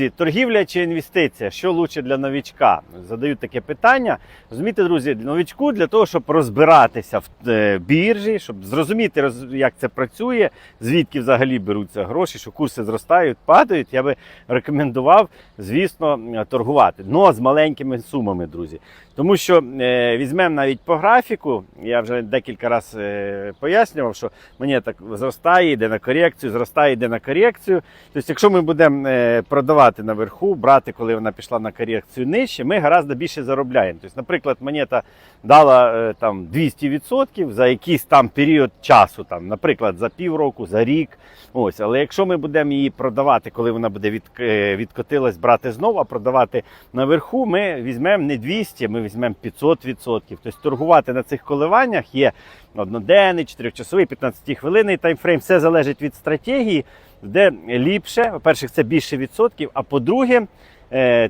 Друзі, торгівля чи інвестиція? Що лучше для новічка? Задають таке питання. Розумієте, друзі, для новічку для того, щоб розбиратися в е, біржі, щоб зрозуміти, як це працює, звідки взагалі беруться гроші, що курси зростають, падають. Я би рекомендував, звісно, торгувати. Но з маленькими сумами, друзі. Тому що е, візьмемо навіть по графіку, я вже декілька разів е, пояснював, що мені так зростає, йде на корекцію, зростає, йде на корекцію. Тобто, якщо ми будемо е, продавати наверху, брати, коли вона пішла на корекцію нижче, ми гораздо більше заробляємо. Тобто, наприклад, монета дала е, там 200% за якийсь там період часу, там, наприклад, за півроку, за рік. Ось, але якщо ми будемо її продавати, коли вона буде від, е, відкотилась, брати знову, а продавати наверху, ми візьмемо не 200, ми візьмемо 500%. Тобто торгувати на цих коливаннях є одноденний, 4-часовий, 15-хвилинний таймфрейм. Все залежить від стратегії, де ліпше, по-перше, це більше відсотків, а по-друге,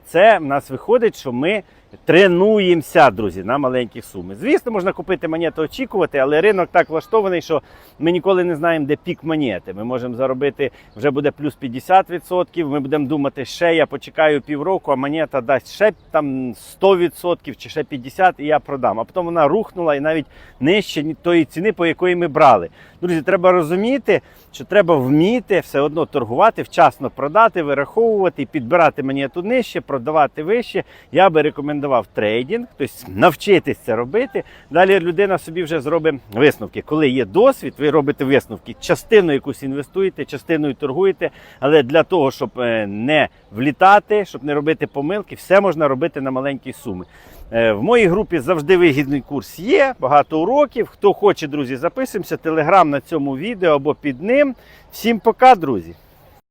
це в нас виходить, що ми тренуємося, друзі, на маленькі суми. Звісно, можна купити монету, очікувати, але ринок так влаштований, що ми ніколи не знаємо, де пік монети. Ми можемо заробити, вже буде плюс 50%, Ми будемо думати, ще я почекаю півроку, а монета дасть ще там 100% чи ще 50%, і я продам. А потім вона рухнула і навіть нижче тої ціни, по якої ми брали. Друзі, треба розуміти, що треба вміти все одно торгувати, вчасно продати, вираховувати, підбирати монету нижче, продавати вище. Я би рекомендував трейдинг, тобто навчитись це робити. Далі людина собі вже зробить висновки. Коли є досвід, ви робите висновки. Частину якусь інвестуєте, частиною торгуєте, але для того, щоб е, не влітати, щоб не робити помилки, все можна робити на маленькі суми. Е, В моїй групі завжди вигідний курс є, багато уроків. Хто хоче, друзі, записуємося. Телеграм на цьому відео або під ним. Всім пока, друзі!